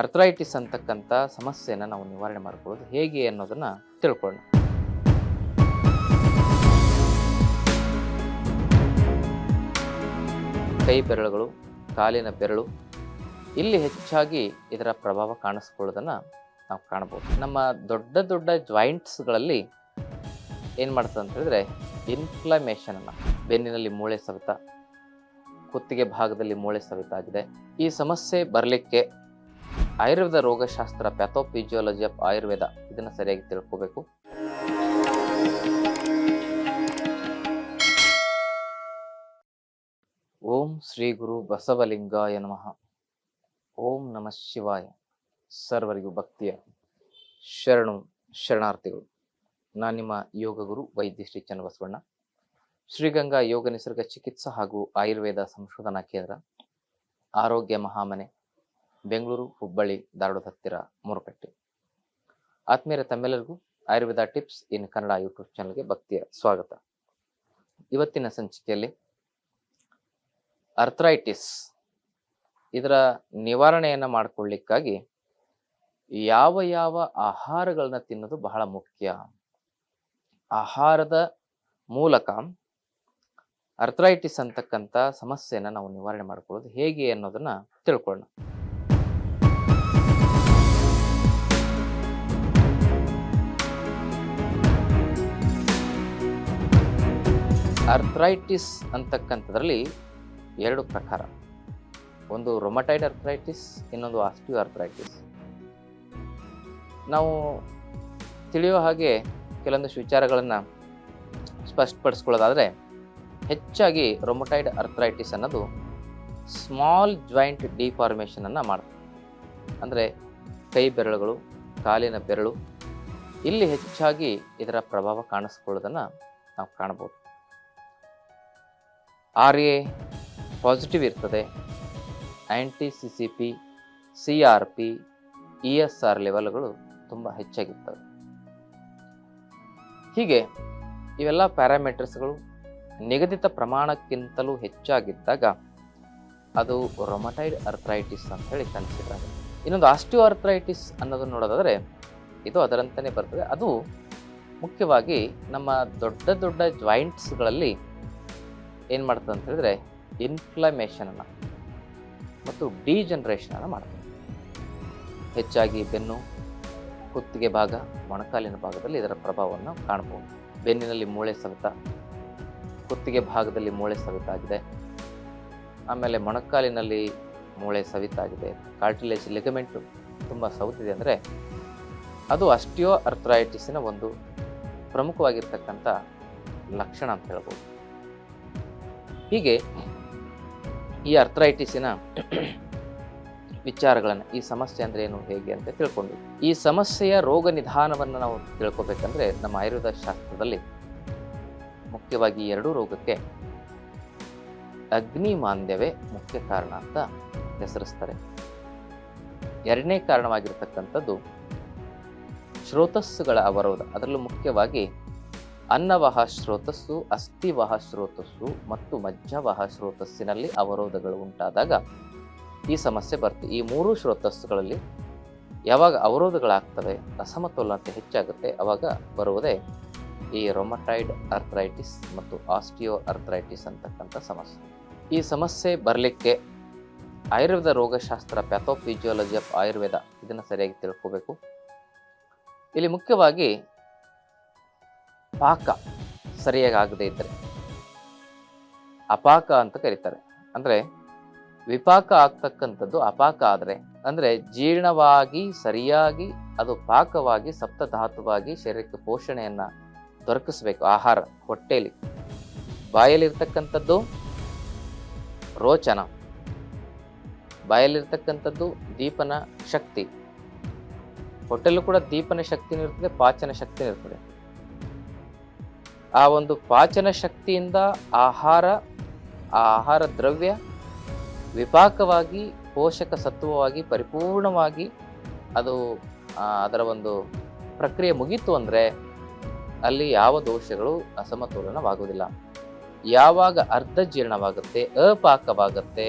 Arthritis ಅಂತಕ್ಕಂಥ ಸಮಸ್ಯೆನ ನಾವು ನಿವಾರಣೆ ಮಾಡ್ಕೊಳ್ಳೋದು ಹೇಗೆ ಅನ್ನೋದನ್ನು ತಿಳ್ಕೊಳ್ಳೋಣ. ಕೈ ಬೆರಳುಗಳು, ಕಾಲಿನ ಬೆರಳು ಇಲ್ಲಿ ಹೆಚ್ಚಾಗಿ ಇದರ ಪ್ರಭಾವ ಕಾಣಿಸ್ಕೊಳ್ಳೋದನ್ನು ನಾವು ಕಾಣ್ಬೋದು. ನಮ್ಮ ದೊಡ್ಡ ದೊಡ್ಡ ಜಾಯಿಂಟ್ಸ್ಗಳಲ್ಲಿ ಏನು ಮಾಡ್ತದೆ ಅಂತ ಇನ್ಫ್ಲಮೇಷನ್ ಅನ್ನ, ಬೆನ್ನಿನಲ್ಲಿ ಮೂಳೆ ಸವೆತ, ಕುತ್ತಿಗೆ ಭಾಗದಲ್ಲಿ ಮೂಳೆ ಸವೆತ ಆಗಿದೆ ಈ ಸಮಸ್ಯೆ ಬರಲಿಕ್ಕೆ ಆಯುರ್ವೇದ ರೋಗಶಾಸ್ತ್ರ, ಪ್ಯಾಥೋಫಿಜಿಯೋಲಜಿ ಆಫ್ ಆಯುರ್ವೇದ. ಇದನ್ನು ಸರಿಯಾಗಿ ತಿಳ್ಕೋಬೇಕು. ಓಂ ಶ್ರೀ ಗುರು ಬಸವಲಿಂಗಾಯ ನಮಃ. ಓಂ ನಮಃ ಶಿವಾಯ. ಸರ್ವರಿಗೂ ಭಕ್ತಿಯ ಶರಣು, ಶರಣಾರ್ಥಿಗಳು. ನಾನು ನಿಮ್ಮ ಯೋಗ ಗುರು ವೈದ್ಯ ಶ್ರೀ ಚನ್ನಬಸವಣ್ಣ. ಶ್ರೀಗಂಗಾ ಯೋಗ ನಿಸರ್ಗ ಚಿಕಿತ್ಸಾ ಹಾಗೂ ಆಯುರ್ವೇದ ಸಂಶೋಧನಾ ಕೇಂದ್ರ. ಆರೋಗ್ಯ ಮಹಾಮನೆ. ಬೆಂಗಳೂರು, ಹುಬ್ಬಳ್ಳಿ ಧಾರವಾಡದ ಹತ್ತಿರ ಮೂರುಕಟ್ಟೆ ಆತ್ಮೀಯರ, ತಮ್ಮೆಲ್ಲರಿಗೂ Ayurveda tips in Kannada YouTube ಚಾನಲ್ಗೆ ಭಕ್ತಿಯ ಸ್ವಾಗತ. ಇವತ್ತಿನ ಸಂಚಿಕೆಯಲ್ಲಿ ಅರ್ಥರೈಟಿಸ್, ಇದರ ನಿವಾರಣೆಯನ್ನು ಮಾಡಿಕೊಳ್ಳಿಕ್ಕಾಗಿ ಯಾವ ಯಾವ ಆಹಾರಗಳನ್ನ ತಿನ್ನೋದು ಬಹಳ ಮುಖ್ಯ. ಆಹಾರದ ಮೂಲಕ ಅರ್ಥ್ರೈಟಿಸ್ ಅಂತಕ್ಕಂಥ ಸಮಸ್ಯೆಯನ್ನು ನಾವು ನಿವಾರಣೆ ಮಾಡ್ಕೊಳ್ಳೋದು ಹೇಗೆ ಅನ್ನೋದನ್ನ ತಿಳ್ಕೊಳ್ಳೋಣ. ಅರ್ಥರೈಟಿಸ್ ಅಂತಕ್ಕಂಥದ್ರಲ್ಲಿ ಎರಡು ಪ್ರಕಾರ. ಒಂದು ರೊಮಟೈಡ್ ಅರ್ಥ್ರೈಟಿಸ್ ಇನ್ನೊಂದು ಆಸ್ಟಿಯೋ ಅರ್ಥ್ರೈಟಿಸ್ ನಾವು ತಿಳಿಯೋ ಹಾಗೆ ಕೆಲವೊಂದಷ್ಟು ವಿಚಾರಗಳನ್ನು ಸ್ಪಷ್ಟಪಡಿಸ್ಕೊಳ್ಳೋದಾದರೆ, ಹೆಚ್ಚಾಗಿ ರೊಮಟೈಡ್ ಅರ್ಥ್ರೈಟಿಸ್ ಅನ್ನೋದು ಸ್ಮಾಲ್ ಜಾಯಿಂಟ್ ಡಿಫಾರ್ಮೇಷನನ್ನು ಮಾಡ್ತದೆ. ಅಂದರೆ ಕೈ ಬೆರಳುಗಳು, ಕಾಲಿನ ಬೆರಳು, ಇಲ್ಲಿ ಹೆಚ್ಚಾಗಿ ಇದರ ಪ್ರಭಾವ ಕಾಣಿಸ್ಕೊಳ್ಳೋದನ್ನು ನಾವು ಕಾಣಬಹುದು. ಆರ್ ಎ ಪಾಸಿಟಿವ್ ಇರ್ತದೆ. Anti C C P C R P E S R ಲೆವೆಲ್ಗಳು ತುಂಬ ಹೆಚ್ಚಾಗಿರ್ತವೆ. ಹೀಗೆ ಇವೆಲ್ಲ ಪ್ಯಾರಾಮೀಟರ್ಸ್ಗಳು ನಿಗದಿತ ಪ್ರಮಾಣಕ್ಕಿಂತಲೂ ಹೆಚ್ಚಾಗಿದ್ದಾಗ ಅದು ರೊಮಟೈಡ್ ಅರ್ಥ್ರೈಟಿಸ್ ಅಂತ ಹೇಳಿ ಆಗುತ್ತೆ ಇನ್ನೊಂದು ಆಸ್ಟಿಯೋ ಅರ್ಥ್ರೈಟಿಸ್ ಅನ್ನೋದನ್ನು ನೋಡೋದಾದರೆ ಇದು ಅದರಂತಲೇ ಬರ್ತದೆ. ಅದು ಮುಖ್ಯವಾಗಿ ನಮ್ಮ ದೊಡ್ಡ ದೊಡ್ಡ ಜಾಯಿಂಟ್ಸ್ಗಳಲ್ಲಿ ಏನು ಮಾಡ್ತದೆ ಅಂತ ಹೇಳಿದ್ರೆ ಇನ್ಫ್ಲಮೇಷನನ್ನು ಮತ್ತು ಡಿಜನರೇಷನನ್ನು ಮಾಡ್ತದೆ. ಹೆಚ್ಚಾಗಿ ಬೆನ್ನು, ಕುತ್ತಿಗೆ ಭಾಗ, ಮೊಣಕಾಲಿನ ಭಾಗದಲ್ಲಿ ಇದರ ಪ್ರಭಾವವನ್ನು ಕಾಣಬಹುದು ಬೆನ್ನಿನಲ್ಲಿ ಮೂಳೆ ಸವೆತ, ಕುತ್ತಿಗೆ ಭಾಗದಲ್ಲಿ ಮೂಳೆ ಸವೆತ ಆಗಿದೆ ಆಮೇಲೆ ಮೊಣಕಾಲಿನಲ್ಲಿ ಮೂಳೆ ಸವಿತ ಆಗಿದೆ ಕಾರ್ಟಿಲೇಜ್ ಲೆಗಮೆಂಟು ತುಂಬ ಸೌತಿದೆ ಅಂದರೆ ಅದು ಅಸ್ಟಿಯೋ ಅರ್ಥರೈಟಿಸಿನ ಒಂದು ಪ್ರಮುಖವಾಗಿರ್ತಕ್ಕಂಥ ಲಕ್ಷಣ ಅಂತ ಹೇಳ್ಬೋದು. ಹೀಗೆ ಈ ಅರ್ಥರೈಟಿಸಿನ ವಿಚಾರಗಳನ್ನು, ಈ ಸಮಸ್ಯೆ ಅಂದರೆ ಏನು, ಹೇಗೆ ಅಂತ ತಿಳ್ಕೊಂಡು ಈ ಸಮಸ್ಯೆಯ ರೋಗ ನಿಧಾನವನ್ನು ನಾವು ತಿಳ್ಕೊಬೇಕಂದ್ರೆ ನಮ್ಮ ಆಯುರ್ವೇದ ಶಾಸ್ತ್ರದಲ್ಲಿ ಮುಖ್ಯವಾಗಿ ಎರಡೂ ರೋಗಕ್ಕೆ ಅಗ್ನಿ ಮಾಂದ್ಯವೇ ಮುಖ್ಯ ಕಾರಣ ಅಂತ ಹೆಸರಿಸ್ತಾರೆ. ಎರಡನೇ ಕಾರಣವಾಗಿರ್ತಕ್ಕಂಥದ್ದು ಶ್ರೋತಸ್ಸುಗಳ ಅವರೋಧ. ಅದರಲ್ಲೂ ಮುಖ್ಯವಾಗಿ ಅನ್ನವಹ ಸ್ರೋತಸ್ಸು ಅಸ್ಥಿವಹ ಸ್ರೋತಸ್ಸು ಮತ್ತು ಮಜ್ಜವಹ ಸ್ರೋತಸ್ಸಿನಲ್ಲಿ ಅವರೋಧಗಳು ಉಂಟಾದಾಗ ಈ ಸಮಸ್ಯೆ ಬರ್ತದೆ ಈ ಮೂರು ಸ್ರೋತಸ್ಸುಗಳಲ್ಲಿ ಯಾವಾಗ ಅವರೋಧಗಳಾಗ್ತವೆ, ಅಸಮತೋಲನತೆ ಹೆಚ್ಚಾಗುತ್ತೆ, ಅವಾಗ ಬರುವುದೇ ಈ ರೊಮಟೈಡ್ ಅರ್ಥ್ರೈಟಿಸ್ ಮತ್ತು ಆಸ್ಟಿಯೋ ಅರ್ಥ್ರೈಟಿಸ್ ಅಂತಕ್ಕಂಥ ಸಮಸ್ಯೆ. ಈ ಸಮಸ್ಯೆ ಬರಲಿಕ್ಕೆ ಆಯುರ್ವೇದ ರೋಗಶಾಸ್ತ್ರ ಪ್ಯಾಥೋಫಿಜಿಯಾಲಜಿ ಆಫ್ ಆಯುರ್ವೇದ ಇದನ್ನು ಸರಿಯಾಗಿ ತಿಳ್ಕೋಬೇಕು. ಇಲ್ಲಿ ಮುಖ್ಯವಾಗಿ ಪಾಕ ಸರಿಯಾಗಿ ಆಗದೇ ಇದ್ದರೆ ಅಪಾಕ ಅಂತ ಕರೀತಾರೆ. ಅಂದರೆ ವಿಪಾಕ ಆಗ್ತಕ್ಕಂಥದ್ದು ಅಪಾಕ ಆದರೆ, ಅಂದರೆ ಜೀರ್ಣವಾಗಿ ಸರಿಯಾಗಿ ಅದು ಪಾಕವಾಗಿ ಸಪ್ತಧಾತುವಾಗಿ ಶರೀರಕ್ಕೆ ಪೋಷಣೆಯನ್ನು ದೊರಕಿಸ್ಬೇಕು, ಆಹಾರ ಹೊಟ್ಟೆಯಲ್ಲಿ ಬಾಯಲ್ಲಿರ್ತಕ್ಕಂಥದ್ದು ರೋಚನ. ಬಾಯಲ್ಲಿರ್ತಕ್ಕಂಥದ್ದು ದೀಪನ ಶಕ್ತಿ. ಹೊಟ್ಟೆಲ್ಲೂ ಕೂಡ ದೀಪನ ಶಕ್ತಿನೂ ಇರ್ತದೆ, ಪಾಚನ ಶಕ್ತಿನೂ ಇರ್ತದೆ. ಆ ಒಂದು ಪಾಚನ ಶಕ್ತಿಯಿಂದ ಆಹಾರ, ಆ ಆಹಾರ ದ್ರವ್ಯ ವಿಪಾಕವಾಗಿ, ಪೋಷಕ ಸತ್ವವಾಗಿ, ಪರಿಪೂರ್ಣವಾಗಿ ಅದು ಅದರ ಒಂದು ಪ್ರಕ್ರಿಯೆ ಮುಗೀತು ಅಂದರೆ ಅಲ್ಲಿ ಯಾವ ದೋಷಗಳು ಅಸಮತೋಲನವಾಗುವುದಿಲ್ಲ. ಯಾವಾಗ ಅರ್ಧ ಜೀರ್ಣವಾಗುತ್ತೆ, ಅಪಾಕವಾಗುತ್ತೆ,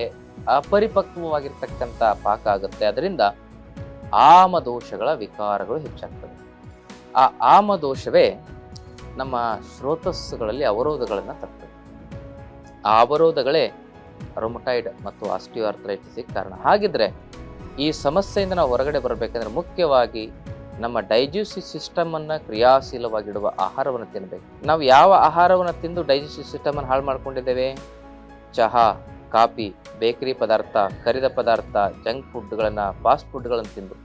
ಅಪರಿಪಕ್ವವಾಗಿರ್ತಕ್ಕಂಥ ಪಾಕ ಆಗುತ್ತೆ, ಅದರಿಂದ ಆಮದೋಷಗಳ ವಿಕಾರಗಳು ಹೆಚ್ಚಾಗ್ತವೆ. ಆ ಆಮದೋಷವೇ ನಮ್ಮ ಸ್ರೋತಸ್ಸುಗಳಲ್ಲಿ ಅವರೋಧಗಳನ್ನು ತರ್ತದೆ. ಆ ಅವರೋಧಗಳೇ ರೊಮಟೈಡ್ ಮತ್ತು ಆಸ್ಟಿಯೋಆರ್ಥರೈಟಿಸಿಗೆ ಕಾರಣ. ಹಾಗಿದ್ರೆ ಈ ಸಮಸ್ಯೆಯಿಂದ ನಾವು ಹೊರಗಡೆ ಬರಬೇಕಂದ್ರೆ ಮುಖ್ಯವಾಗಿ ನಮ್ಮ ಡೈಜೆಸ್ಟಿವ್ ಸಿಸ್ಟಮ್ ಅನ್ನ ಕ್ರಿಯಾಶೀಲವಾಗಿಡುವ ಆಹಾರವನ್ನು ತಿನ್ನಬೇಕು ನಾವು ಯಾವ ಆಹಾರವನ್ನು ತಿಂದು ಡೈಜೆಸ್ಟಿವ್ ಸಿಸ್ಟಮ್ ಅನ್ನು ಹಾಳು ಮಾಡ್ಕೊಂಡಿದ್ದೇವೆ? ಚಹಾ, ಕಾಫಿ, ಬೇಕರಿ ಪದಾರ್ಥ, ಕರಿದ ಪದಾರ್ಥ ಜಂಕ್ ಫುಡ್ಗಳನ್ನು ಫಾಸ್ಟ್ ಫುಡ್ಗಳನ್ನು ತಿಂದು.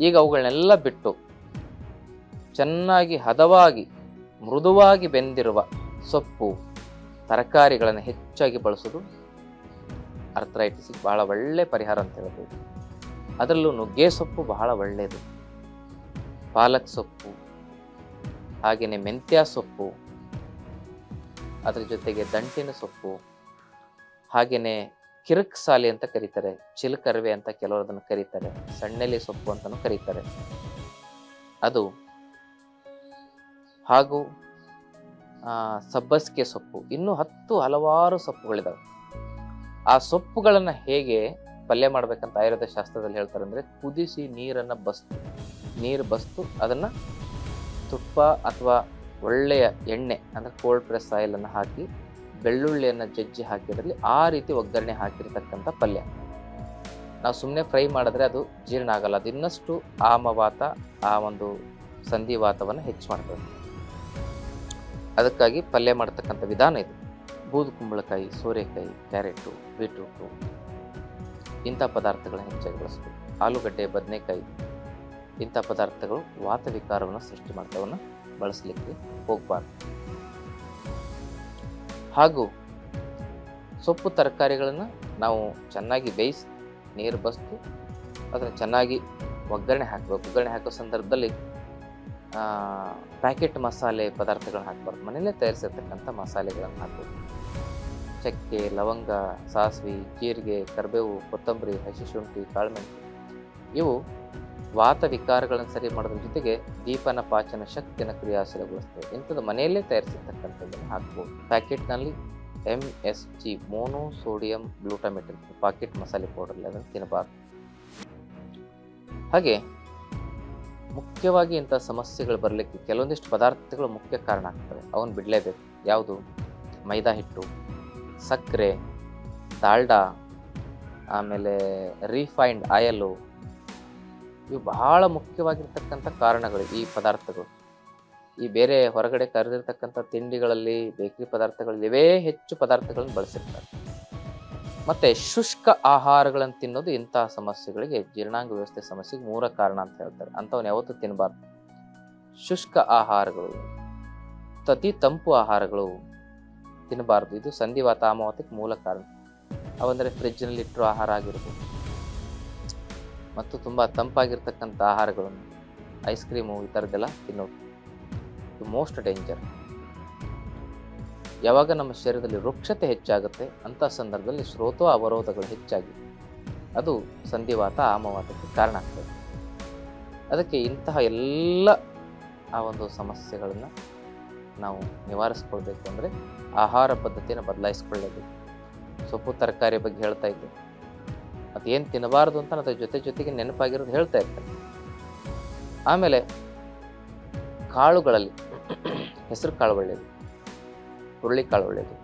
ಈಗ ಅವುಗಳನ್ನೆಲ್ಲ ಬಿಟ್ಟು ಚೆನ್ನಾಗಿ ಹದವಾಗಿ, ಮೃದುವಾಗಿ ಬೆಂದಿರುವ ಸೊಪ್ಪು ತರಕಾರಿಗಳನ್ನು ಹೆಚ್ಚಾಗಿ ಬಳಸೋದು ಅರ್ಥರೈಟಿಸಿಗೆ ಬಹಳ ಒಳ್ಳೆ ಪರಿಹಾರ ಅಂತ ಹೇಳ್ಬೋದು. ಅದರಲ್ಲೂ ನುಗ್ಗೆ ಸೊಪ್ಪು ಬಹಳ ಒಳ್ಳೆಯದು. ಪಾಲಕ್ ಸೊಪ್ಪು, ಹಾಗೆಯೇ ಮೆಂತ್ಯ ಸೊಪ್ಪು, ಅದರ ಜೊತೆಗೆ ದಂಟಿನ ಸೊಪ್ಪು, ಹಾಗೆಯೇ ಕಿರಕ್ ಸಾಲಿ ಅಂತ ಕರೀತಾರೆ, ಚಿಲಕರ್ವೆ ಅಂತ ಕೆಲವರು ಅದನ್ನು ಕರೀತಾರೆ, ಸಣ್ಣೆಲೆ ಸೊಪ್ಪು ಅಂತಲೂ ಕರೀತಾರೆ. ಅದು ಹಾಗೂ ಸಬ್ಬಸಿಗೆ ಸೊಪ್ಪು. ಇನ್ನೂ ಹತ್ತು ಹಲವಾರು ಸೊಪ್ಪುಗಳಿದಾವೆ. ಆ ಸೊಪ್ಪುಗಳನ್ನು ಹೇಗೆ ಪಲ್ಯ ಮಾಡ್ಬೇಕಂತ ಆಯುರ್ವೇದ ಶಾಸ್ತ್ರದಲ್ಲಿ ಹೇಳ್ತಾರೆ ಅಂದರೆ ಕುದಿಸಿ ನೀರನ್ನು ಬಸ್ತು. ನೀರು ಬಸ್ತು, ಅದನ್ನು ತುಪ್ಪ ಅಥವಾ ಒಳ್ಳೆಯ ಎಣ್ಣೆ, ಅಂದರೆ ಕೋಲ್ಡ್ ಪ್ರೆಸ್ ಆಯಿಲನ್ನು ಹಾಕಿ, ಬೆಳ್ಳುಳ್ಳಿಯನ್ನು ಜಜ್ಜಿ ಹಾಕಿದ್ರಲ್ಲಿ ಆ ರೀತಿ ಒಗ್ಗರಣೆ ಹಾಕಿರ್ತಕ್ಕಂಥ ಪಲ್ಯ. ನಾವು ಸುಮ್ಮನೆ ಫ್ರೈ ಮಾಡಿದ್ರೆ ಅದು ಜೀರ್ಣ ಆಗಲ್ಲ. ಅದು ಇನ್ನಷ್ಟು ಆಮವಾತ, ಆ ಒಂದು ಸಂಧಿವಾತವನ್ನು ಹೆಚ್ಚು ಮಾಡ್ತದೆ. ಅದಕ್ಕಾಗಿ ಪಲ್ಯ ಮಾಡ್ತಕ್ಕಂಥ ವಿಧಾನ ಇದು. ಬೂದು, ಕುಂಬಳಕಾಯಿ, ಸೋರೆಕಾಯಿ, ಕ್ಯಾರೆಟು, ಬೀಟ್ರೂಟು, ಇಂಥ ಪದಾರ್ಥಗಳನ್ನ ಹೆಚ್ಚಾಗಿ ಬಳಸಬೇಕು. ಆಲೂಗಡ್ಡೆ, ಬದನೆಕಾಯಿ, ಇಂಥ ಪದಾರ್ಥಗಳು ವಾತವಿಕಾರವನ್ನು ಸೃಷ್ಟಿ ಮಾಡ್ತವನ್ನು ಬಳಸಲಿಕ್ಕೆ ಹೋಗಬಾರ್ದು. ಹಾಗೂ ಸೊಪ್ಪು ತರಕಾರಿಗಳನ್ನು ನಾವು ಚೆನ್ನಾಗಿ ಬೇಯಿಸಿ, ನೀರು ಬಸ್ದು, ಅದನ್ನು ಚೆನ್ನಾಗಿ ಒಗ್ಗರಣೆ ಹಾಕಬೇಕು. ಒಗ್ಗರಣೆ ಹಾಕೋ ಸಂದರ್ಭದಲ್ಲಿ ಪ್ಯಾಕೆಟ್ ಮಸಾಲೆ ಪದಾರ್ಥಗಳನ್ನ ಹಾಕ್ಬಾರ್ದು. ಮನೆಯಲ್ಲೇ ತಯಾರಿಸಿರ್ತಕ್ಕಂಥ ಮಸಾಲೆಗಳನ್ನು ಹಾಕ್ಬೋದು. ಚಕ್ಕೆ, ಲವಂಗ, ಸಾಸಿವೆ, ಜೀರಿಗೆ, ಕರಿಬೇವು, ಕೊತ್ತಂಬರಿ, ಹಸಿ ಶುಂಠಿ ಕಾಳುಮೆಣಸು ಇವು ವಾತ ವಿಕಾರಗಳನ್ನು ಸರಿ ಮಾಡೋದ್ರ ಜೊತೆಗೆ ದೀಪನ ಪಾಚನ ಶಕ್ತಿಯನ್ನು ಕ್ರಿಯಾಶೀಲಗೊಳಿಸ್ತವೆ. ಇಂಥದ್ದು ಮನೆಯಲ್ಲೇ ತಯಾರಿಸಿರ್ತಕ್ಕಂಥದ್ದನ್ನು ಹಾಕ್ಬೋದು. ಪ್ಯಾಕೆಟ್ನಲ್ಲಿ M S G mono sodium glutamate ಇರ್ತದೆ ಪಾಕೆಟ್ ಮಸಾಲೆ ಪೌಡರ್ ಅದನ್ನು ತಿನ್ನಬಾರ್ದು ಹಾಗೆ ಮುಖ್ಯವಾಗಿ ಇಂಥ ಸಮಸ್ಯೆಗಳು ಬರಲಿಕ್ಕೆ ಕೆಲವೊಂದಿಷ್ಟು ಪದಾರ್ಥಗಳು ಮುಖ್ಯ ಕಾರಣ ಆಗ್ತವೆ. ಅವನ್ನ ಬಿಡಲೇಬೇಕು. ಯಾವುದು? ಮೈದಾ ಹಿಟ್ಟು, ಸಕ್ಕರೆ ದಾಲ್ಡಾ ಆಮೇಲೆ ರೀಫೈನ್ಡ್ ಆಯಲು ಇವು ಬಹಳ ಮುಖ್ಯವಾಗಿರ್ತಕ್ಕಂಥ ಕಾರಣಗಳು ಈ ಪದಾರ್ಥಗಳು. ಈ ಬೇರೆ ಹೊರಗಡೆ ಕರೆದಿರ್ತಕ್ಕಂಥ ತಿಂಡಿಗಳಲ್ಲಿ ಬೇಕರಿ ಪದಾರ್ಥಗಳಲ್ಲಿ ಇವೇ ಹೆಚ್ಚು ಪದಾರ್ಥಗಳನ್ನು ಬಳಸಿರ್ತಾರೆ. ಮತ್ತೆ ಶುಷ್ಕ ಆಹಾರಗಳನ್ನು ತಿನ್ನೋದು ಇಂತಹ ಸಮಸ್ಯೆಗಳಿಗೆ ಜೀರ್ಣಾಂಗ ವ್ಯವಸ್ಥೆ ಸಮಸ್ಯೆಗೆ ಮೂಲ ಕಾರಣ ಅಂತ ಹೇಳ್ತಾರೆ. ಅಂಥವನ್ನ ಯಾವತ್ತೂ ತಿನ್ನಬಾರ್ದು ಶುಷ್ಕ ಆಹಾರಗಳು, ತತಿ ತಂಪು ಆಹಾರಗಳು ತಿನ್ನಬಾರ್ದು ಇದು ಸಂಧಿವಾತ ಆಮವಾತಕ್ಕೆ ಮೂಲ ಕಾರಣ. ಅವಂದರೆ ಫ್ರಿಜ್ನಲ್ಲಿ ಇಟ್ಟರು ಆಹಾರ ಆಗಿರ್ಬೋದು, ಮತ್ತು ತುಂಬ ತಂಪಾಗಿರ್ತಕ್ಕಂಥ ಆಹಾರಗಳನ್ನು ಐಸ್ ಕ್ರೀಮು ಈ ಥರದ್ದೆಲ್ಲ ತಿನ್ನೋದು. ಮೋಸ್ಟ್ ಡೇಂಜರ್ ಯಾವಾಗ ನಮ್ಮ ಶರೀರದಲ್ಲಿ ವೃಕ್ಷತೆ ಹೆಚ್ಚಾಗುತ್ತೆ, ಅಂಥ ಸಂದರ್ಭದಲ್ಲಿ ಶ್ರೋತೋ ಅವರೋಧಗಳು ಹೆಚ್ಚಾಗಿ. ಅದು ಸಂಧಿವಾತ, ಆಮವಾತಕ್ಕೆ ಕಾರಣ ಆಗ್ತದೆ. ಅದಕ್ಕೆ ಇಂತಹ ಎಲ್ಲ ಆ ಒಂದು ಸಮಸ್ಯೆಗಳನ್ನು ನಾವು ನಿವಾರಿಸ್ಕೊಳ್ಬೇಕು ಅಂದರೆ ಆಹಾರ ಪದ್ಧತಿಯನ್ನು ಬದಲಾಯಿಸ್ಕೊಳ್ಳಬೇಕು. ಸೊಪ್ಪು, ತರಕಾರಿ ಬಗ್ಗೆ ಹೇಳ್ತಾ ಇದ್ದೆ. ಅದೇನು ತಿನ್ನಬಾರ್ದು ಅಂತ ಅದ್ರ ಜೊತೆ ಜೊತೆಗೆ ನೆನಪಾಗಿರೋದು ಹೇಳ್ತಾ ಇರ್ತಾರೆ. ಆಮೇಲೆ ಕಾಳುಗಳಲ್ಲಿ ಹೆಸರು ಕಾಳು ಒಳ್ಳೆಯದು ಹುರುಳಿ ಕಾಳು ಒಳ್ಳೆಯದು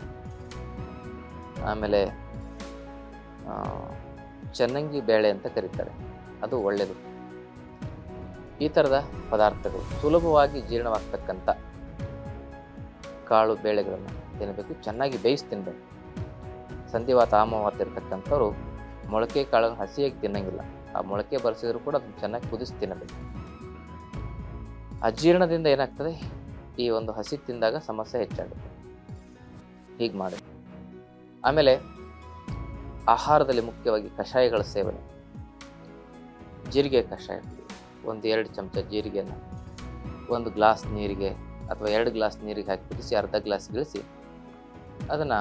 ಆಮೇಲೆ ಚನ್ನಂಗಿ ಬೇಳೆ ಅಂತ ಕರೀತಾರೆ. ಅದು ಒಳ್ಳೆಯದು ಈ ಥರದ ಪದಾರ್ಥಗಳು ಸುಲಭವಾಗಿ ಜೀರ್ಣವಾಗ್ತಕ್ಕಂಥ ಕಾಳು ಬೇಳೆಗಳನ್ನು ತಿನ್ನಬೇಕು ಚೆನ್ನಾಗಿ ಬೇಯಿಸಿ ತಿನ್ನಬೇಕು ಸಂಧಿವಾತ ಆಮವಾತ ಇರ್ತಕ್ಕಂಥವ್ರು ಮೊಳಕೆ ಕಾಳನ್ನು ಹಸಿಯಾಗಿ ತಿನ್ನಂಗಿಲ್ಲ. ಆ ಮೊಳಕೆ ಬರೆಸಿದ್ರು ಕೂಡ ಅದನ್ನು ಚೆನ್ನಾಗಿ ಕುದಿಸಿ ತಿನ್ನಬೇಕು. ಅಜೀರ್ಣದಿಂದ ಏನಾಗ್ತದೆ? ಈ ಒಂದು ಹಸಿ ತಿಂದಾಗ ಸಮಸ್ಯೆ ಹೆಚ್ಚಾಗುತ್ತೆ. ಹೀಗೆ ಮಾಡಿ ಆಮೇಲೆ ಆಹಾರದಲ್ಲಿ ಮುಖ್ಯವಾಗಿ ಕಷಾಯಗಳ ಸೇವನೆ. ಜೀರಿಗೆ ಕಷಾಯ, ಒಂದು ಎರಡು ಚಮಚ ಜೀರಿಗೆನ, ಒಂದು ಗ್ಲಾಸ್ ನೀರಿಗೆ ಅಥವಾ ಎರಡು ಗ್ಲಾಸ್ ನೀರಿಗೆ ಹಾಕಿ ಕುದಿಸಿ ಅರ್ಧ ಗ್ಲಾಸ್ ಗಿಳಿಸಿ ಅದನ್ನು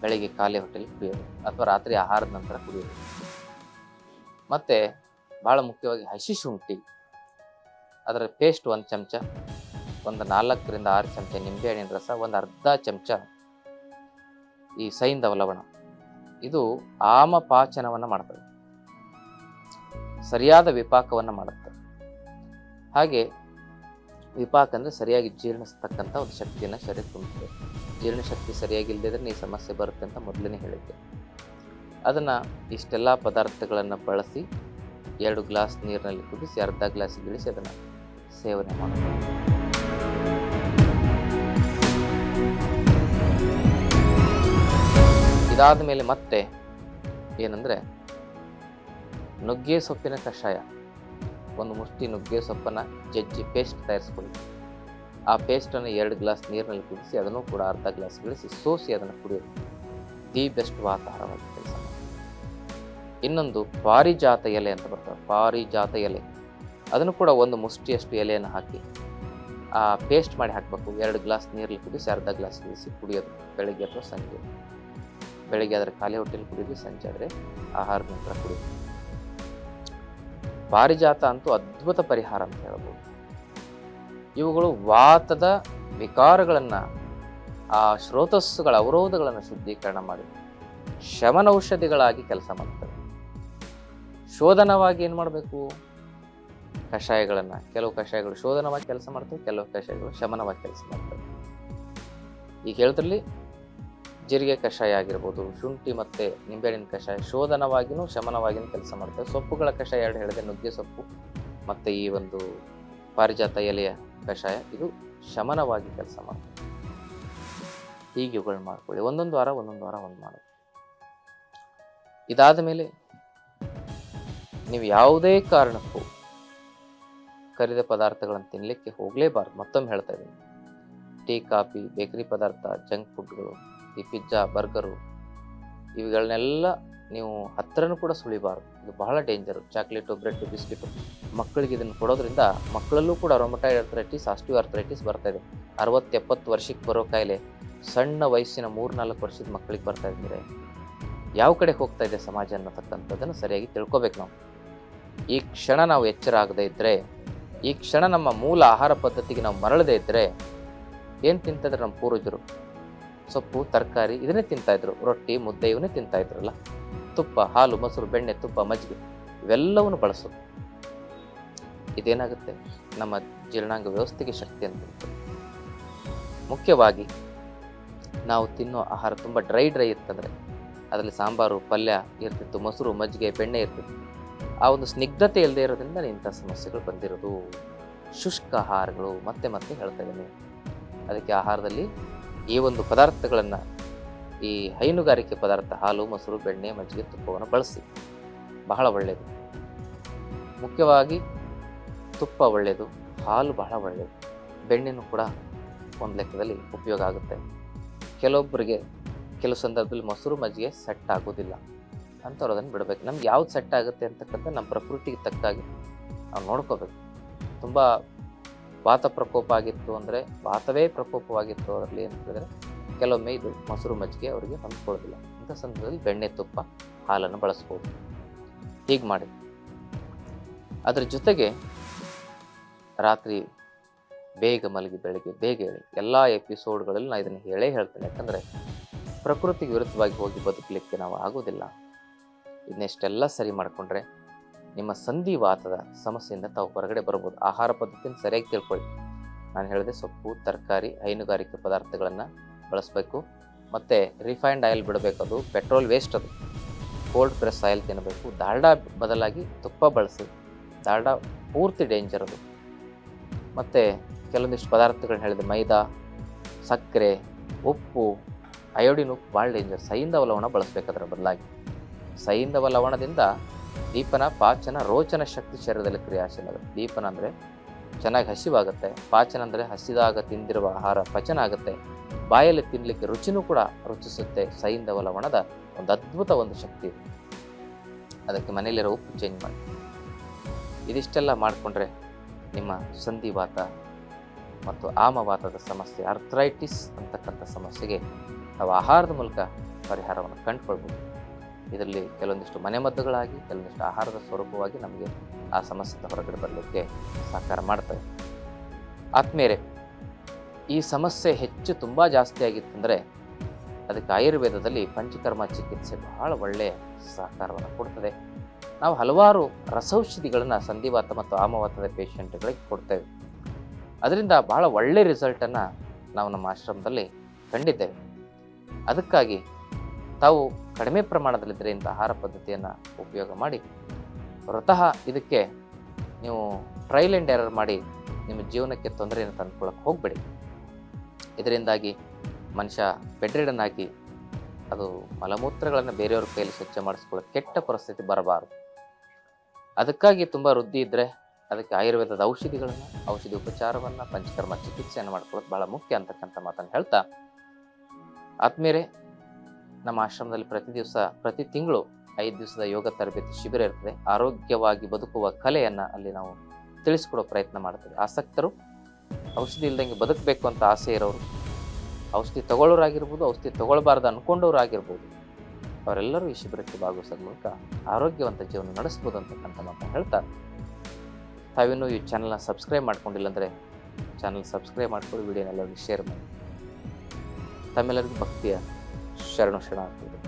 ಬೆಳಗ್ಗೆ ಖಾಲಿ ಹೊಟ್ಟೆಲಿ ಕುಡಿಯೋದು ಅಥವಾ ರಾತ್ರಿ ಆಹಾರದ ನಂತರ ಕುಡಿಯೋದು. ಮತ್ತು ಭಾಳ ಮುಖ್ಯವಾಗಿ ಹಸಿ ಶುಂಠಿ ಅದರ ಪೇಸ್ಟ್ ಒಂದು ಚಮಚ, ಒಂದು ನಾಲ್ಕರಿಂದ ಆರು ಚಮಚ ನಿಂಬೆಹಣ್ಣಿನ ರಸ, ಒಂದು ಅರ್ಧ ಚಮಚ ಈ ಸೈಂಧವ ಲವಣ ಇದು ಆಮಪಾಚನವನ್ನು ಮಾಡ್ತದೆ. ಸರಿಯಾದ ವಿಪಾಕವನ್ನು ಮಾಡುತ್ತೆ. ಹಾಗೆ ವಿಪಾಕ ಅಂದರೆ ಸರಿಯಾಗಿ ಜೀರ್ಣಿಸ್ತಕ್ಕಂಥ ಒಂದು ಶಕ್ತಿಯನ್ನು ಶರೀರ ತುಂಬುತ್ತೆ ಜೀರ್ಣಶಕ್ತಿ ಸರಿಯಾಗಿ ಇಲ್ಲದಿದ್ರೆ ಈ ಸಮಸ್ಯೆ ಬರುತ್ತೆ ಅಂತ ಮೊದಲನೇ ಹೇಳಿದ್ದೆ. ಅದನ್ನು ಇಷ್ಟೆಲ್ಲ ಪದಾರ್ಥಗಳನ್ನು ಬಳಸಿ ಎರಡು ಗ್ಲಾಸ್ ನೀರಿನಲ್ಲಿ ಕುದಿಸಿ ಅರ್ಧ ಗ್ಲಾಸ್ ಇಳಿಸಿ ಅದನ್ನು ಸೇವನೆ ಮಾಡಬೇಕು ಇದಾದ ಮೇಲೆ ಮತ್ತೆ ಏನಂದರೆ ನುಗ್ಗೆ ಸೊಪ್ಪಿನ ಕಷಾಯ. ಒಂದು ಮುಷ್ಟಿ ನುಗ್ಗೆ ಸೊಪ್ಪನ್ನು ಜಜ್ಜಿ ಪೇಸ್ಟ್ ತಯಾರಿಸ್ಕೊಳ್ಳಿ. ಆ ಪೇಸ್ಟನ್ನು ಎರಡು ಗ್ಲಾಸ್ ನೀರಿನಲ್ಲಿ ಕುದಿಸಿ ಅದನ್ನು ಕೂಡ ಅರ್ಧ ಗ್ಲಾಸ್ ಇಳಿಸಿ ಸೋಸಿ ಅದನ್ನು ಕುಡಿಯೋದು ದಿ ಬೆಸ್ಟ್ ವಾತಾಹಾರವಾಗಿ ಕೆಲಸ. ಇನ್ನೊಂದು ಪಾರಿಜಾತ ಎಲೆ ಅಂತ ಬರ್ತವೆ ಪಾರಿಜಾತ ಎಲೆ. ಅದನ್ನು ಕೂಡ ಒಂದು ಮುಷ್ಟಿಯಷ್ಟು ಎಲೆಯನ್ನು ಹಾಕಿ ಆ ಪೇಸ್ಟ್ ಮಾಡಿ ಹಾಕಬೇಕು. ಎರಡು ಗ್ಲಾಸ್ ನೀರಲ್ಲಿ ಕುದಿಸಿ ಅರ್ಧ ಗ್ಲಾಸ್ ಕುದಿಸಿ ಕುಡಿಯೋದು ಬೆಳಗ್ಗೆ ಅಥವಾ ಸಂಜೆ. ಬೆಳಿಗ್ಗೆ ಆದರೆ ಖಾಲಿ ಹೊಟ್ಟೆಲಿ ಕುಡಿದು ಸಂಜೆ ಆದರೆ ಆಹಾರದ ನಂತರ ಕುಡಿಯೋದು ಪಾರಿಜಾತ ಅಂತೂ ಅದ್ಭುತ ಪರಿಹಾರ ಅಂತ ಹೇಳ್ಬೋದು. ಇವುಗಳು ವಾತದ ವಿಕಾರಗಳನ್ನು, ಆ ಶ್ರೋತಸ್ಸುಗಳ ಅವರೋಧಗಳನ್ನು ಶುದ್ಧೀಕರಣ ಮಾಡಿ ಶಮನೌಷಧಿಗಳಾಗಿ ಕೆಲಸ ಮಾಡ್ತವೆ. ಶೋಧನವಾಗಿ ಏನು ಮಾಡಬೇಕು? ಕಷಾಯಗಳನ್ನು, ಕೆಲವು ಕಷಾಯಗಳು ಶೋಧನವಾಗಿ ಕೆಲಸ ಮಾಡ್ತವೆ, ಕೆಲವು ಕಷಾಯಗಳು ಶಮನವಾಗಿ ಕೆಲಸ ಮಾಡ್ತವೆ. ಈಗ ಹೇಳಿದ್ರಲ್ಲಿ ಜೀರಿಗೆ ಕಷಾಯ ಆಗಿರ್ಬೋದು, ಶುಂಠಿ ಮತ್ತು ನಿಂಬೆಹಣ್ಣಿನ ಕಷಾಯ, ಶೋಧನವಾಗಿನೂ ಶಮನವಾಗಿನೂ ಕೆಲಸ ಮಾಡ್ತವೆ. ಸೊಪ್ಪುಗಳ ಕಷಾಯ ಎರಡು ಹೇಳಿದೆ, ನುಗ್ಗೆ ಸೊಪ್ಪು ಮತ್ತು ಈ ಒಂದು ಪಾರಿಜಾತ ಎಲೆಯ ಕಷಾಯ. ಇದು ಶಮನವಾಗಿ ಕೆಲಸ ಮಾಡ್ತದೆ. ಹೀಗೆ ಇವುಗಳನ್ನ ಮಾಡ್ಕೊಳ್ಳಿ. ಒಂದೊಂದು ವಾರ ಒಂದೊಂದು ವಾರ ಒಂದು ಮಾಡಿ ಇದಾದ ಮೇಲೆ ನೀವು ಯಾವುದೇ ಕಾರಣಕ್ಕೂ ಕರಿದ ಪದಾರ್ಥಗಳನ್ನು ತಿನ್ನಲಿಕ್ಕೆ ಹೋಗಲೇಬಾರ್ದು. ಮತ್ತೊಮ್ಮೆ ಹೇಳ್ತಾ ಇದ್ದೀನಿ. ಟೀ, ಕಾಫಿ, ಬೇಕರಿ ಪದಾರ್ಥ, ಜಂಕ್ ಫುಡ್ಗಳು ಈ ಪಿಜ್ಜಾ ಬರ್ಗರು ಇವುಗಳನ್ನೆಲ್ಲ ನೀವು ಹತ್ತಿರನೂ ಕೂಡ ಸುಳಿಬಾರ್ದು. ಇದು ಬಹಳ ಡೇಂಜರು ಚಾಕ್ಲೇಟು ಬ್ರೆಡ್ ಬಿಸ್ಕಿಟು ಮಕ್ಕಳಿಗೆ ಇದನ್ನು ಕೊಡೋದ್ರಿಂದ ಮಕ್ಕಳಲ್ಲೂ ಕೂಡ ರೊಮಟೈಡ್ ಅರ್ಥರೈಟಿಸ್ ಆಸ್ಟಿವ್ ಅರ್ಥರೈಟಿಸ್ ಬರ್ತಾಯಿದೆ ಅರವತ್ತೆಪ್ಪತ್ತು ವರ್ಷಕ್ಕೆ ಬರೋ ಕಾಯಿಲೆ ಸಣ್ಣ ವಯಸ್ಸಿನ ಮೂರು ನಾಲ್ಕು ವರ್ಷದ ಮಕ್ಕಳಿಗೆ ಬರ್ತಾ ಇದ್ದೀರಿ ಯಾವ ಕಡೆ ಹೋಗ್ತಾ ಇದೆ ಸಮಾಜ ಅನ್ನತಕ್ಕಂಥದ್ದನ್ನು ಸರಿಯಾಗಿ ತಿಳ್ಕೊಬೇಕು ನಾವು. ಈ ಕ್ಷಣ ನಾವು ಎಚ್ಚರ ಆಗದೇ ಇದ್ದರೆ ಈ ಕ್ಷಣ ನಮ್ಮ ಮೂಲ ಆಹಾರ ಪದ್ಧತಿಗೆ ನಾವು ಮರಳದೇ ಇದ್ದರೆ ಏನು ತಿಂತಿದ್ರೆ ನಮ್ಮ ಪೂರ್ವಜರು? ಸೊಪ್ಪು, ತರಕಾರಿ ಇದನ್ನೇ ತಿಂತಾ ಇದ್ರು. ರೊಟ್ಟಿ, ಮುದ್ದೆ ಇವನ್ನೇ ತಿಂತಾ ಇದ್ರಲ್ಲ. ತುಪ್ಪ, ಹಾಲು, ಮೊಸರು, ಬೆಣ್ಣೆ, ತುಪ್ಪ, ಮಜ್ಜಿಗೆ ಇವೆಲ್ಲವನ್ನು ಬಳಸೋದು ಇದೇನಾಗುತ್ತೆ? ನಮ್ಮ ಜೀರ್ಣಾಂಗ ವ್ಯವಸ್ಥೆಗೆ ಶಕ್ತಿ ಅಂತ ಮುಖ್ಯವಾಗಿ ನಾವು ತಿನ್ನೋ ಆಹಾರ ತುಂಬ ಡ್ರೈ ಡ್ರೈ ಇರ್ತಂದರೆ ಅದರಲ್ಲಿ ಸಾಂಬಾರು, ಪಲ್ಯ ಇರ್ತಿತ್ತು, ಮೊಸರು, ಮಜ್ಜಿಗೆ, ಬೆಣ್ಣೆ ಇರ್ತಿತ್ತು. ಆ ಒಂದು ಸ್ನಿಗ್ಧತೆ ಇಲ್ಲದೆ ಇರೋದ್ರಿಂದ ಇಂಥ ಸಮಸ್ಯೆಗಳು ಬಂದಿರೋದು. ಶುಷ್ಕ ಆಹಾರಗಳು ಮತ್ತೆ ಮತ್ತೆ ಹೇಳ್ತಾ ಇದ್ದೀನಿ. ಅದಕ್ಕೆ ಆಹಾರದಲ್ಲಿ ಈ ಒಂದು ಪದಾರ್ಥಗಳನ್ನು ಈ ಹೈನುಗಾರಿಕೆ ಪದಾರ್ಥ, ಹಾಲು, ಮೊಸರು, ಬೆಣ್ಣೆ, ಮಜ್ಜಿಗೆ, ತುಪ್ಪವನ್ನು ಬಳಸಿ. ಬಹಳ ಒಳ್ಳೆಯದು ಮುಖ್ಯವಾಗಿ ತುಪ್ಪ ಒಳ್ಳೆಯದು ಹಾಲು ಬಹಳ ಒಳ್ಳೆಯದು ಬೆಣ್ಣೆನೂ ಕೂಡ ಒಂದು ಲೆಕ್ಕದಲ್ಲಿ ಉಪಯೋಗ ಆಗುತ್ತೆ. ಕೆಲವೊಬ್ಬರಿಗೆ ಕೆಲವು ಸಂದರ್ಭದಲ್ಲಿ ಮೊಸರು, ಮಜ್ಜಿಗೆ ಸೆಟ್ ಆಗೋದಿಲ್ಲ. ಅಂಥವ್ರು ಅದನ್ನು ಬಿಡಬೇಕು. ನಮ್ಗೆ ಯಾವ್ದು ಸೆಟ್ ಆಗುತ್ತೆ ಅಂತಕ್ಕಂಥ ನಮ್ಮ ಪ್ರಕೃತಿಗೆ ತಕ್ಕಾಗಿ ನಾವು ನೋಡ್ಕೋಬೇಕು. ತುಂಬ ವಾತ ಪ್ರಕೋಪ ಆಗಿತ್ತು ಅಂದರೆ, ವಾತವೇ ಪ್ರಕೋಪವಾಗಿತ್ತು ಅದರಲ್ಲಿ ಅಂತ ಹೇಳಿದ್ರೆ, ಕೆಲವೊಮ್ಮೆ ಇದು ಮೊಸರು ಮಜ್ಜಿಗೆ ಅವರಿಗೆ ಹೊಂದ್ಕೊಳ್ಳೋದಿಲ್ಲ. ಇಂಥ ಸಂದರ್ಭದಲ್ಲಿ ಬೆಣ್ಣೆ ತುಪ್ಪ, ಹಾಲನ್ನು ಬಳಸ್ಬೋದು. ಹೀಗೆ ಮಾಡಿ. ಅದ್ರ ಜೊತೆಗೆ ರಾತ್ರಿ ಬೇಗ ಮಲಗಿ ಬೆಳಗ್ಗೆ ಬೇಗ ಹೇಳಿ, ಎಲ್ಲ ಎಪಿಸೋಡ್ಗಳಲ್ಲಿ ನಾನು ಇದನ್ನು ಹೇಳೇ ಹೇಳ್ತೇನೆ. ಯಾಕಂದರೆ ಪ್ರಕೃತಿಗೆ ವಿರುದ್ಧವಾಗಿ ಹೋಗಿ ಬದುಕಲಿಕ್ಕೆ ನಾವು ಆಗೋದಿಲ್ಲ. ಇದನ್ನೆಷ್ಟೆಲ್ಲ ಸರಿ ಮಾಡಿಕೊಂಡ್ರೆ ನಿಮ್ಮ ಸಂಧಿವಾತದ ಸಮಸ್ಯೆಯಿಂದ ತಾವು ಹೊರಗಡೆ ಬರ್ಬೋದು ಆಹಾರ ಪದ್ಧತಿಯನ್ನು ಸರಿಯಾಗಿ ತಿಳ್ಕೊಳ್ಳಿ. ನಾನು ಹೇಳಿದೆ ಸೊಪ್ಪು, ತರಕಾರಿ, ಹೈನುಗಾರಿಕೆ ಪದಾರ್ಥಗಳನ್ನು ಬಳಸಬೇಕು. ಮತ್ತು ರಿಫೈನ್ಡ್ ಆಯಿಲ್ ಬಿಡಬೇಕು ಅದು. ಪೆಟ್ರೋಲ್ ವೇಸ್ಟ್ ಅದು. ಕೋಲ್ಡ್ ಪ್ರೆಸ್ ಆಯಿಲ್ ತಿನ್ನಬೇಕು. ದಾಲ್ಡಾ ಬದಲಾಗಿ ತುಪ್ಪ ಬಳಸಿ. ದಾಲ್ಡಾ ಪೂರ್ತಿ ಡೇಂಜರ್ ಅದು. ಮತ್ತು ಕೆಲವೊಂದಿಷ್ಟು ಪದಾರ್ಥಗಳನ್ನ ಹೇಳಿದೆ. ಮೈದಾ, ಸಕ್ಕರೆ, ಉಪ್ಪು ಅಯೋಡಿನ್ ಉಪ್ಪು ಭಾಳ ಡೇಂಜರ್ ಸೈಂಧವ ಲವಣ ಬಳಸಬೇಕಾದ್ರೆ ಬದಲಾಗಿ. ಸೈಂಧವ ಲವಣದಿಂದ ದೀಪನ ಪಾಚನ ರೋಚನ ಶಕ್ತಿ ಶರೀರದಲ್ಲಿ ಕ್ರಿಯಾಶೀಲ ದೀಪನ ಅಂದರೆ ಚೆನ್ನಾಗಿ ಹಸಿವಾಗುತ್ತೆ. ಪಾಚನ ಅಂದರೆ ಹಸಿದಾಗ ತಿಂದಿರುವ ಆಹಾರ ಪಚನ ಆಗುತ್ತೆ. ಬಾಯಲ್ಲಿ ತಿನ್ನಲಿಕ್ಕೆ ರುಚಿನೂ ಕೂಡ ರುಚಿಸುತ್ತೆ. ಸೈಂಧವ ಲವಣದ ಒಂದು ಅದ್ಭುತ ಒಂದು ಶಕ್ತಿ. ಅದಕ್ಕೆ ಮನೆಯಲ್ಲಿರೋ ಉಪ್ಪು ಚೇಂಜ್ ಮಾಡಿ. ಇದಿಷ್ಟೆಲ್ಲ ಮಾಡಿಕೊಂಡ್ರೆ ನಿಮ್ಮ ಸಂಧಿವಾತ ಮತ್ತು ಆಮವಾತದ ಸಮಸ್ಯೆ ಅರ್ಥ್ರೈಟಿಸ್ ಅಂತಕ್ಕಂಥ ಸಮಸ್ಯೆಗೆ ನಾವು ಆಹಾರದ ಮೂಲಕ ಪರಿಹಾರವನ್ನು ಕಂಡುಕೊಳ್ಬೋದು. ಇದರಲ್ಲಿ ಕೆಲವೊಂದಿಷ್ಟು ಮನೆಮದ್ದುಗಳಾಗಿ ಕೆಲವೊಂದಿಷ್ಟು ಆಹಾರದ ಸ್ವರೂಪವಾಗಿ ನಮಗೆ ಆ ಸಮಸ್ಯೆಯಿಂದ ಹೊರಗಡೆ ಬರಲಿಕ್ಕೆ ಸಹಕಾರ ಮಾಡ್ತವೆ. ಆತ್ಮೇರೆ ಈ ಸಮಸ್ಯೆ ಹೆಚ್ಚು ತುಂಬ ಜಾಸ್ತಿ ಆಗಿತ್ತಂದರೆ ಅದಕ್ಕೆ ಆಯುರ್ವೇದದಲ್ಲಿ ಪಂಚಕರ್ಮ ಚಿಕಿತ್ಸೆ ಬಹಳ ಒಳ್ಳೆಯ ಸಹಕಾರವನ್ನು ಕೊಡ್ತದೆ. ನಾವು ಹಲವಾರು ರಸೌಷಧಿಗಳನ್ನು ಸಂಧಿವಾತ ಮತ್ತು ಆಮವಾತದ ಪೇಷಂಟ್ಗಳಿಗೆ ಕೊಡ್ತೇವೆ. ಅದರಿಂದ ಬಹಳ ಒಳ್ಳೆ ರಿಸಲ್ಟನ್ನು ನಾವು ನಮ್ಮ ಆಶ್ರಮದಲ್ಲಿ ಕಂಡಿದ್ದೇವೆ. ಅದಕ್ಕಾಗಿ ತಾವು ಕಡಿಮೆ ಪ್ರಮಾಣದಲ್ಲಿದ್ದರೆ ಇಂಥ ಆಹಾರ ಪದ್ಧತಿಯನ್ನು ಉಪಯೋಗ ಮಾಡಿ. ಸ್ವತಃ ಇದಕ್ಕೆ ನೀವು ಟ್ರೈಲ್ ಆ್ಯಂಡ್ ಎರರ್ ಮಾಡಿ ನಿಮ್ಮ ಜೀವನಕ್ಕೆ ತೊಂದರೆಯನ್ನು ತಂದುಕೊಳ್ಳೋಕೆ ಹೋಗಬೇಡಿ. ಇದರಿಂದಾಗಿ ಮನುಷ್ಯ ಬೆಡ್ರಿಡನ್ ಆಗಿ ಅದು ಮಲಮೂತ್ರಗಳನ್ನು ಬೇರೆಯವ್ರ ಕೈಯಲ್ಲಿ ಸ್ವಚ್ಛ ಮಾಡಿಸ್ಕೊಳ್ಳೋ ಕೆಟ್ಟ ಪರಿಸ್ಥಿತಿ ಬರಬಾರದು. ಅದಕ್ಕಾಗಿ ತುಂಬ ವೃದ್ಧಿ ಇದ್ದರೆ ಅದಕ್ಕೆ ಆಯುರ್ವೇದದ ಔಷಧಿಗಳನ್ನು, ಔಷಧಿ ಉಪಚಾರವನ್ನು, ಪಂಚಕರ್ಮ ಚಿಕಿತ್ಸೆಯನ್ನು ಮಾಡ್ಕೊಳ್ಳೋದು ಬಹಳ ಮುಖ್ಯ ಅಂತಕ್ಕಂಥ ಮಾತನ್ನು ಹೇಳ್ತಾ, ಆತ್ಮೀಯರೇ ನಮ್ಮ ಆಶ್ರಮದಲ್ಲಿ ಪ್ರತಿ ದಿವಸ, ಪ್ರತಿ ತಿಂಗಳು ಐದು ದಿವಸದ ಯೋಗ ತರಬೇತಿ ಶಿಬಿರ ಇರ್ತದೆ. ಆರೋಗ್ಯವಾಗಿ ಬದುಕುವ ಕಲೆಯನ್ನು ಅಲ್ಲಿ ನಾವು ತಿಳಿಸ್ಕೊಡೋ ಪ್ರಯತ್ನ ಮಾಡ್ತೇವೆ. ಆಸಕ್ತರು ಔಷಧಿ ಇಲ್ದಂಗೆ ಬದುಕಬೇಕು ಅಂತ ಆಸೆ ಇರೋರು, ಔಷಧಿ ತಗೊಳ್ಳೋರಾಗಿರ್ಬೋದು, ಔಷಧಿ ತಗೊಳ್ಬಾರ್ದು ಅನ್ಕೊಂಡವ್ರು ಆಗಿರ್ಬೋದು ಅವರೆಲ್ಲರೂ ಈ ಶಿಬಿರಕ್ಕೆ ಭಾಗವಹಿಸೋದ್ರ ಮೂಲಕ ಆರೋಗ್ಯವಂತ ಜೀವನ ನಡೆಸ್ಬೋದು ಅಂತಕ್ಕಂಥ ಮಾತನ್ನು ಹೇಳ್ತಾರೆ ತಾವಿನ್ನೂ ಈ ಚಾನಲ್ನ ಸಬ್ಸ್ಕ್ರೈಬ್ ಮಾಡ್ಕೊಂಡಿಲ್ಲ ಅಂದರೆ ಚಾನಲ್ ಸಬ್ಸ್ಕ್ರೈಬ್ ಮಾಡ್ಕೊಂಡು ವಿಡಿಯೋನೆಲ್ಲರಿಗೂ ಶೇರ್ ಮಾಡಿ. ತಮ್ಮೆಲ್ಲರಿಗೂ ಭಕ್ತಿಯ ಶರಣು ಶರಣ ಆಗ್ತದೆ